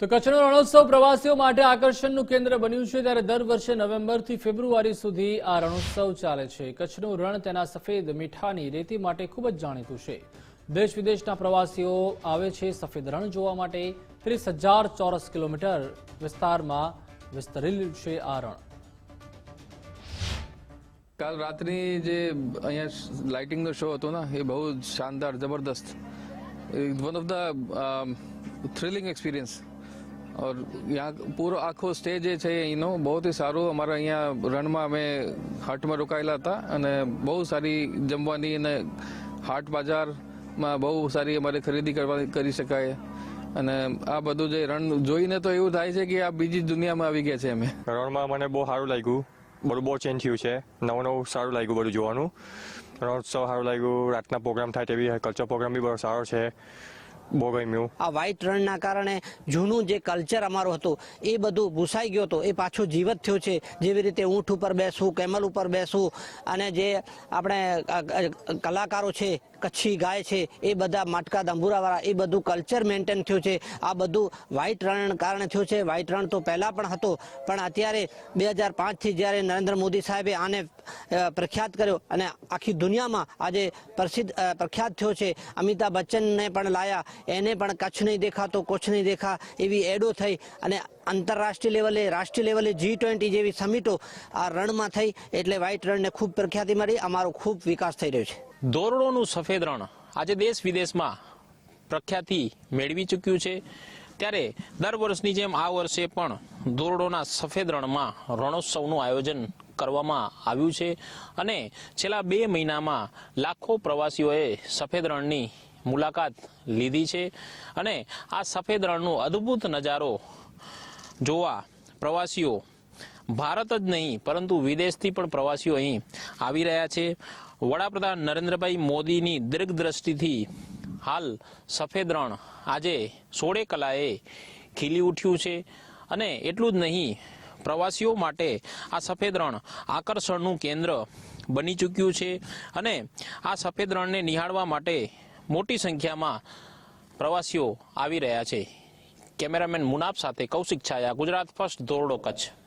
તો કચ્છનો રણોત્સવ પ્રવાસીઓ માટે આકર્ષણનું કેન્દ્ર બન્યું છે ત્યારે દર વર્ષે નવેમ્બરથી ફેબ્રુઆરી સુધી આ રણોત્સવ ચાલે છે. કચ્છનું રણ તેના સફેદ મીઠાની રેતી માટે ખૂબ જ જાણીતું છે. દેશ વિદેશના પ્રવાસીઓ આવે છે સફેદ રણ જોવા માટે. ત્રીસ હજાર ચોરસ કિલોમીટર વિસ્તારમાં વિસ્તરેલું છે આ રણ. કાલ રાતની જે અહીંયા લાઇટિંગનો શો હતો ને, એ બહુ શાનદાર, જબરદસ્ત. One of the thrilling experience और यहाँ પૂરો આખો સ્ટેજ જે છે એનો બહુ જ સારું અમારા અહીંયા રણમાં અમે હાટમાં રોકાયેલા હતા અને બહુ સારી જમવાની અને હાટ બજારમાં બહુ સારી અમારે ખરીદી કરવા કરી શકાય અને આ બધું જે રણ જોઈને તો એવું થાય છે કે આ બીજી જ દુનિયામાં આવી ગયા છે અમે રણમાં મને બહુ સારું લાગ્યું બધું બહુ ચેન્જ થયું છે નવું નવું સારું લાગ્યું બધું જોવાનું રણોત્સવ સારું લાગ્યું રાતના પ્રોગ્રામ થાય તેવી કલ્ચર પ્રોગ્રામ બી બહુ સારો છે બહુ ગમ્યું આ વ્હાઇટ રણના કારણે જૂનું જે કલ્ચર અમારું હતું, એ બધું ભૂસાઈ ગયું હતું. એ પાછું જીવત થયું છે. જેવી રીતે ઊંટ ઉપર બેસવું, કેમલ ઉપર બેસવું, અને જે આપણે કલાકારો છે કચ્છી ગાય છે, એ બધા માટકા ધંભુરાવાળા એ બધું કલ્ચર મેન્ટેન થયું છે. આ બધું વ્હાઇટ રણ કારણે થયું છે. વ્હાઇટ રણ તો પહેલાં પણ હતો, પણ અત્યારે બે હજાર પાંચથી જ્યારે નરેન્દ્ર મોદી સાહેબે આને પ્રખ્યાત કર્યો અને આખી દુનિયામાં આજે પ્રસિદ્ધ પ્રખ્યાત થયો છે. અમિતાભ બચ્ચનને પણ લાયા, એને પણ કચ્છ નહીં દેખા તો કચ્છ નહીં દેખા, એવી એડો થઈ અને આંતરરાષ્ટ્રીય લેવલે, રાષ્ટ્રીય લેવલે જી ટ્વેન્ટી જેવી સમિટો આ રણમાં થઈ, એટલે વ્હાઇટ રણને ખૂબ પ્રખ્યાતિ મળી, અમારો ખૂબ વિકાસ થઈ રહ્યો છે. ધોરડોનું સફેદ રણ આજે દેશ વિદેશમાં પ્રખ્યાતિ મેળવી ચૂક્યું છે. ત્યારે દર વર્ષની જેમ આ વર્ષે પણ ધોરડોના સફેદ રણમાં રણોત્સવનું આયોજન કરવામાં આવ્યું છે અને છેલ્લા બે મહિનામાં લાખો પ્રવાસીઓએ સફેદ રણની મુલાકાત લીધી છે અને આ સફેદ રણનું અદ્ભુત નજારો જોવા પ્રવાસીઓ ભારત જ નહીં, પરંતુ વિદેશથી પણ પ્રવાસીઓ અહીં આવી રહ્યા છે. વડાપ્રધાન નરેન્દ્રભાઈ મોદીની દીર્ઘદ્રષ્ટિથી હાલ સફેદ રણ આજે સોળે કલાએ ખીલી ઉઠ્યું છે. અને એટલું જ નહીં, પ્રવાસીઓ માટે આ સફેદ રણ આકર્ષણનું કેન્દ્ર બની ચૂક્યું છે. અને આ સફેદ રણને નિહાળવા માટે મોટી સંખ્યામાં પ્રવાસીઓ આવી રહ્યા છે. કેમેરામેન મુનાફ સાથે કૌશિક છાયા, ગુજરાત ફર્સ્ટ ધોરડો કચ્છ.